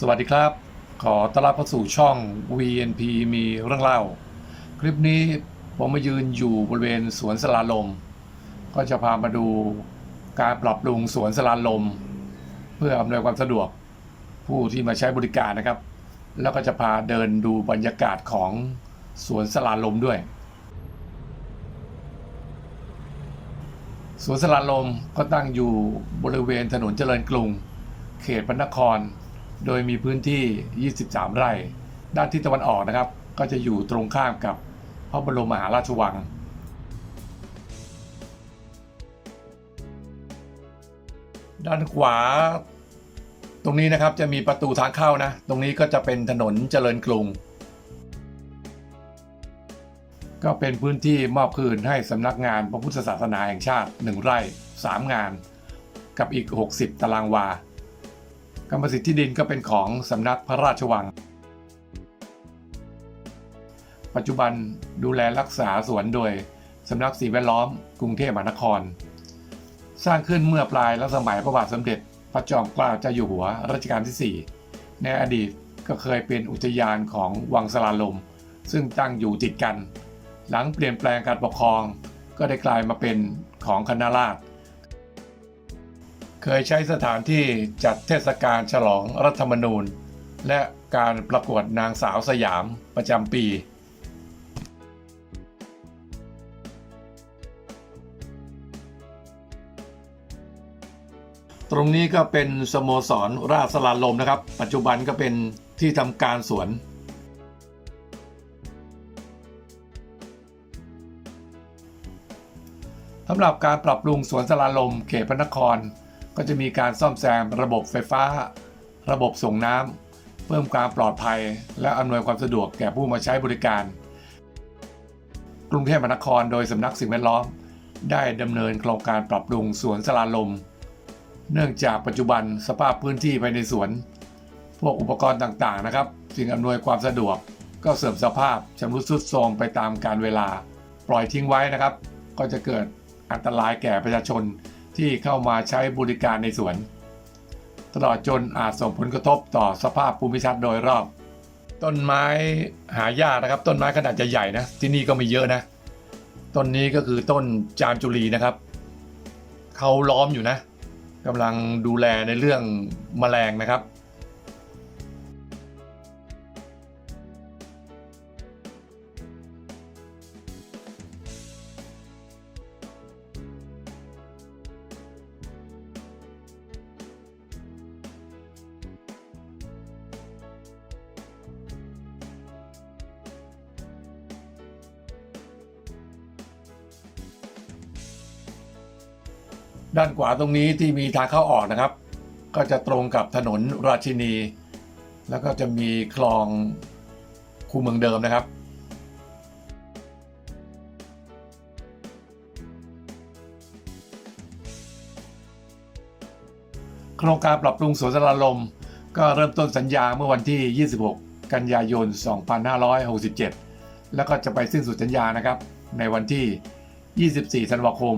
สวัสดีครับ ขอต้อนรับเข้าสู่ช่อง VNP มีเรื่องเล่า คลิปนี้ผมมายืนอยู่บริเวณสวนสลาลม ก็จะพามาดูการปรับปรุงสวนสลาลม เพื่ออำนวยความสะดวกผู้ที่มาใช้บริการนะครับ แล้วก็จะพาเดินดูบรรยากาศของสวนสลาลมด้วย สวนสลาลมก็ตั้งอยู่บริเวณถนนเจริญกรุง เขตพระนคร โดยมีพื้นที่ 23 ไร่ ด้านทิศตะวันออกนะครับ ก็จะอยู่ตรงข้ามกับพระบรมมหาราชวัง ด้านขวา ตรงนี้นะครับจะมีประตูทางเข้านะ ตรงนี้ก็จะเป็นถนนเจริญกรุง ก็เป็นพื้นที่มอบคืนให้สำนักงานพระพุทธศาสนาแห่งชาติ 1 ไร่ 3 งาน กับอีก 60 ตารางวา กรรมสิทธิ์ที่ดินก็เป็นของสำนักพระราชวัง ปัจจุบันดูแลรักษาสวนโดยสำนักสิ่งแวดล้อมกรุงเทพมหานคร สร้างขึ้นเมื่อปลายรัชสมัยพระบาทสมเด็จ พระจอมเกล้าเจ้าอยู่หัวรัชกาลที่ 4 ในอดีตก็เคยเป็นอุทยานของวังสลาลม ซึ่งตั้งอยู่ติดกัน หลังเปลี่ยนแปลงการปกครอง ก็ได้กลายมาเป็นของคณะราษฎร เคยใช้สถานที่จัดเทศกาลฉลองรัฐธรรมนูญ และการประกวดนางสาวสยามประจำปี ตรงนี้ก็เป็นสโมสรราชสลาลมนะครับ ปัจจุบันก็เป็นที่ทำการสวนสำหรับการปรับปรุงสวนสลาลมเขตพระนคร ก็จะมีการซ่อมแซมระบบไฟฟ้า ระบบส่งน้ำเพิ่มความปลอดภัย และอำนวยความสะดวกแก่ผู้มาใช้บริการ กรุงเทพมหานครโดยสำนักสิ่งแวดล้อม ได้ดำเนินโครงการปรับปรุงสวนสลาลม เนื่องจากปัจจุบันสภาพพื้นที่ภายในสวน พวกอุปกรณ์ต่างๆนะครับสิ่งอำนวยความสะดวก ก็เสื่อมสภาพชำรุดทรุดโทรมไปตามกาลเวลา ปล่อยทิ้งไว้นะครับ ก็จะเกิดอันตรายแก่ประชาชน ที่เข้ามาใช้บริการในสวน ตลอดจนอาจส่งผลกระทบต่อสภาพภูมิทัศน์โดยรอบ ต้นไม้หายากนะครับ ต้นไม้ขนาดใหญ่ๆนะที่นี่ก็มีเยอะนะ ต้นนี้ก็คือต้นจามจุลีนะครับเขาล้อมอยู่นะกำลังดูแลในเรื่องแมลงนะครับ ด้านขวาตรงนี้ที่มีทางเข้าออกนะครับ ก็จะตรงกับถนนราชินี แล้วก็จะมีคลองคูเมืองเดิมนะครับ โครงการปรับปรุงสวนสลาลม ก็เริ่มต้นสัญญาเมื่อวันที่ 26 กันยายน 2567 แล้วก็จะไปสิ้นสุดสัญญานะครับ ในวันที่ 24 ธันวาคม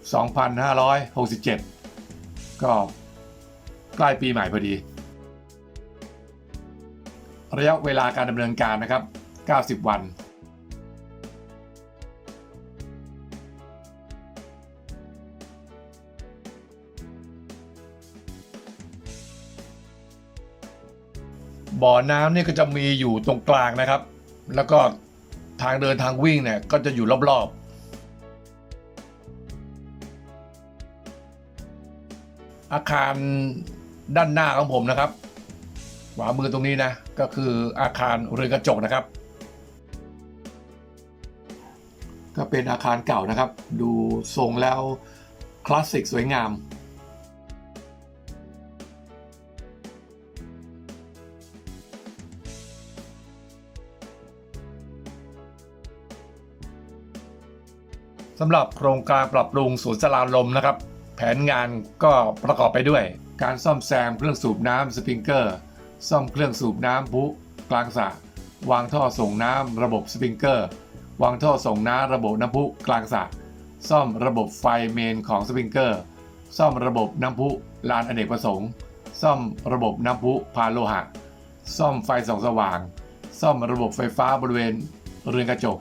2567 ก็ใกล้ปีใหม่พอดี ระยะเวลาการดำเนินการนะครับ 90 วัน บ่อน้ำนี่ก็จะมีอยู่ตรงกลางนะครับ แล้วก็ทางเดินทางวิ่งเนี่ยก็จะอยู่รอบๆ อาคารด้านหน้าของผมนะครับขวามือตรงนี้นะ ก็คืออาคารเรือนกระจกนะครับ ก็เป็นอาคารเก่านะครับ ดูทรงแล้วคลาสสิกสวยงามสำหรับโครงการปรับปรุงสวนสลาลมนะครับ แผนงานก็ประกอบไปด้วย การซ่อมแซมเครื่องสูบน้ำสปริงเกอร์ ซ่อมเครื่องสูบน้ำพุกลางสระวางท่อส่งน้ำระบบสปริงเกอร์ วางท่อส่งน้ำระบบน้ำพุกลางสระซ่อมระบบไฟเมนของสปริงเกอร์ ซ่อมระบบน้ำพุลานอเนกประสงค์ ซ่อมระบบน้ำพุพาโลหะ ซ่อมไฟส่องสว่าง ซ่อมระบบไฟฟ้าบริเวณเรือนกระจก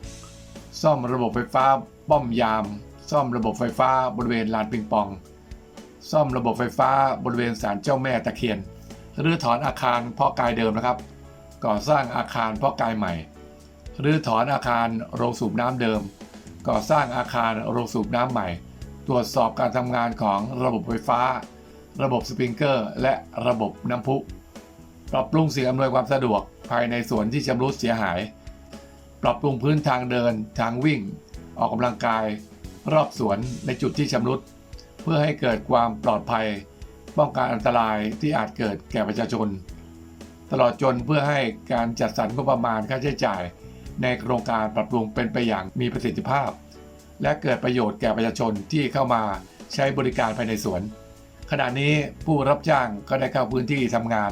ซ่อมระบบไฟฟ้าป้อมยาม ซ่อมระบบไฟฟ้าบริเวณลานปิงปอง ซ่อมระบบไฟฟ้าบริเวณศาลเจ้าแม่ตะเคียนรื้อถอนอาคารเพาะกายเดิมนะครับ ก่อสร้างอาคารเพาะกายใหม่รื้อถอนอาคารโรงสูบน้ำเดิม ก่อสร้างอาคารโรงสูบน้ำใหม่ ตรวจสอบการทำงานของระบบไฟฟ้า ระบบสปริงเกอร์ และระบบน้ำพุ ปรับปรุงสิ่งอำนวยความสะดวกภายในสวนที่ชำรุดเสียหาย ปรับปรุงพื้นทางเดิน ทางวิ่ง ออกกำลังกาย รอบสวนในจุดที่ชำรุด เพื่อให้เกิดความปลอดภัย ป้องกันอันตรายที่อาจเกิดแก่ประชาชน ตลอดจนเพื่อให้การจัดสรรงบประมาณค่าใช้จ่าย ในโครงการปรับปรุงเป็นไปอย่างมีประสิทธิภาพ และเกิดประโยชน์แก่ประชาชนที่เข้ามาใช้บริการภายในสวน ขณะนี้ผู้รับจ้างก็ได้เข้าพื้นที่ทำงาน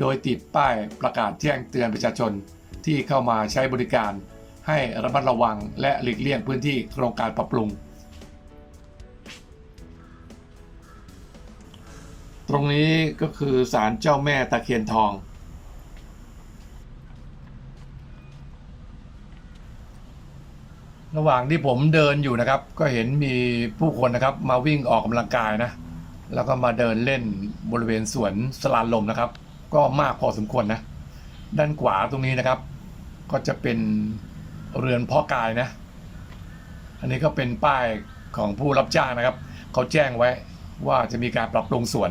โดยติดป้ายประกาศแจ้งเตือนประชาชนที่เข้ามาใช้บริการ ให้ระมัดระวังและหลีกเลี่ยงพื้นที่โครงการปรับปรุง ตรงนี้ก็คือศาลเจ้าแม่ตะเคียนทอง ระหว่างที่ผมเดินอยู่นะครับ ก็เห็นมีผู้คนนะครับมาวิ่งออกกำลังกายนะ แล้วก็มาเดินเล่นบริเวณสวนสลานลมนะครับ ก็มากพอสมควรนะ ด้านขวาตรงนี้นะครับก็จะเป็น เรือนเพาะกายนะ อันนี้ก็เป็นป้ายของผู้รับจ้างนะครับ เขาแจ้งไว้ว่าจะมีการปรับปรุงสวน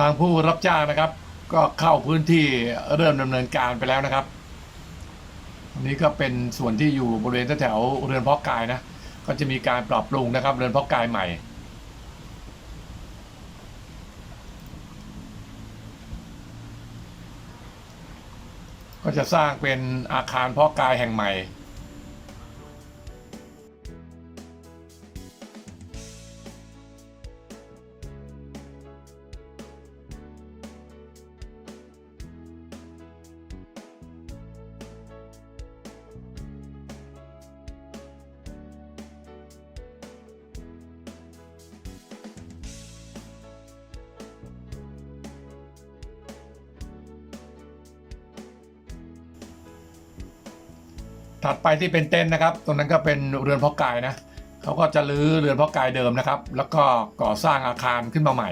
ทางผู้รับจ้างนะครับ ก็เข้าพื้นที่เริ่มดำเนินการไปแล้วนะครับอันนี้ก็เป็นส่วนที่อยู่บริเวณแถวเรือนเพาะกายนะ ก็จะมีการปรับปรุงนะครับ เรือนเพาะกายใหม่ก็จะสร้างเป็นอาคารเพาะกายแห่งใหม่ ถัดไปที่เป็นเต็นท์นะครับ ตรงนั้นก็เป็นเรือนเพาะกายนะเขาก็จะรื้อเรือนเพาะกายเดิมนะครับ แล้วก็ก่อสร้างอาคารขึ้นมาใหม่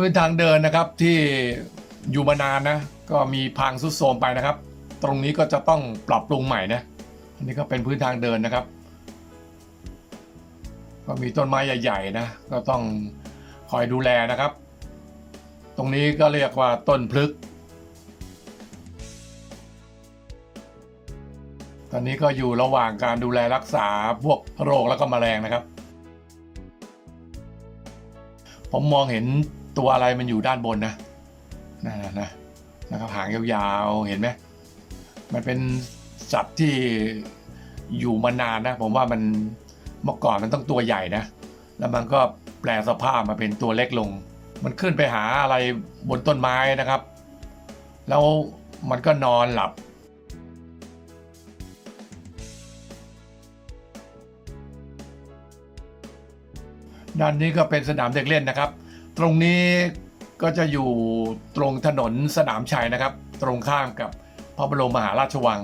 พื้นทางเดินนะครับที่อยู่มานานนะ ก็มีพังสุดโทรมไปนะครับ ตรงนี้ก็จะต้องปรับปรุงใหม่นะอันนี้ก็เป็นพื้นทางเดินนะครับ ก็มีต้นไม้ใหญ่ๆนะ ก็ต้องคอยดูแลนะครับ ตรงนี้ก็เรียกว่าต้นพลึก ตอนนี้ก็อยู่ระหว่างการดูแลรักษาพวกโรคแล้วก็แมลงนะครับ ผมมองเห็น ตัวอะไรมันอยู่ด้านบนนะนั่นนะนะนะครับหางยาวๆเห็นไหมมันเป็นสัตว์ที่อยู่มานานนะ ผมว่ามันเมื่อก่อนมันต้องตัวใหญ่นะ แล้วมันก็แปลสภาพมาเป็นตัวเล็กลง มันขึ้นไปหาอะไรบนต้นไม้นะครับ แล้วมันก็นอนหลับด้านนี้ก็เป็นสนามเด็กเล่นนะครับ ตรงนี้ก็จะอยู่ตรงถนนสนามชัยนะครับ ตรงข้ามกับพระบรมมหาราชวัง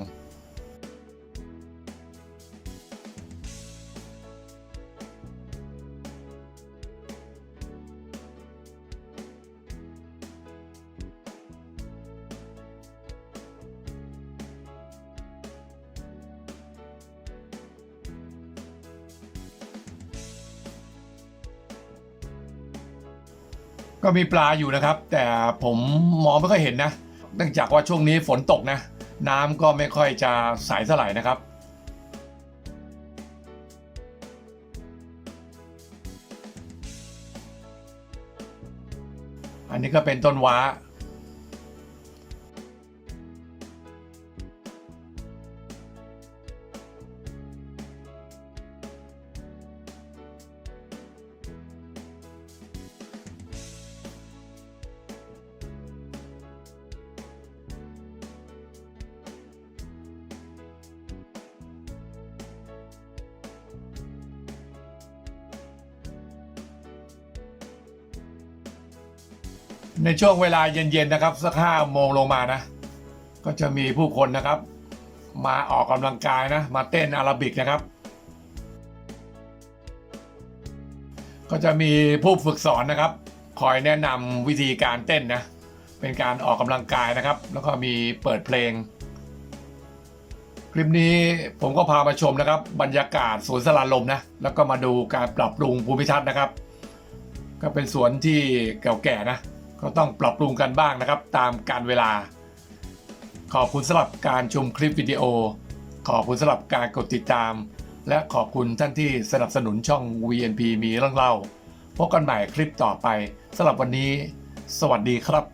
ก็มีปลาอยู่นะครับ แต่ผมมองไม่ค่อยเห็นนะเนื่องจากว่าช่วงนี้ฝนตกนะ น้ำก็ไม่ค่อยจะใสเท่าไหร่นะครับอันนี้ก็เป็นต้นว้า ในช่วงเวลาเย็นๆนะครับ สักห้าโมงลงมานะ ก็จะมีผู้คนนะครับ มาออกกำลังกายนะ มาเต้นอาราบิกนะครับ ก็จะมีผู้ฝึกสอนนะครับ คอยแนะนำวิธีการเต้นนะ เป็นการออกกำลังกายนะครับ แล้วก็มีเปิดเพลง คลิปนี้ผมก็พามาชมนะครับ บรรยากาศสวนสลาลมนะ แล้วก็มาดูการปรับปรุงภูมิทัศน์นะครับ ก็เป็นสวนที่เก่าแก่นะ ก็ต้องปรับปรุงกันบ้างนะครับ ตามการเวลา ขอบคุณสำหรับการชมคลิปวิดีโอ ขอบคุณสำหรับการกดติดตาม และขอบคุณท่านที่สนับสนุนช่อง VNP มีเรื่องเล่าพบกันใหม่คลิปต่อไปสำหรับวันนี้ สวัสดีครับ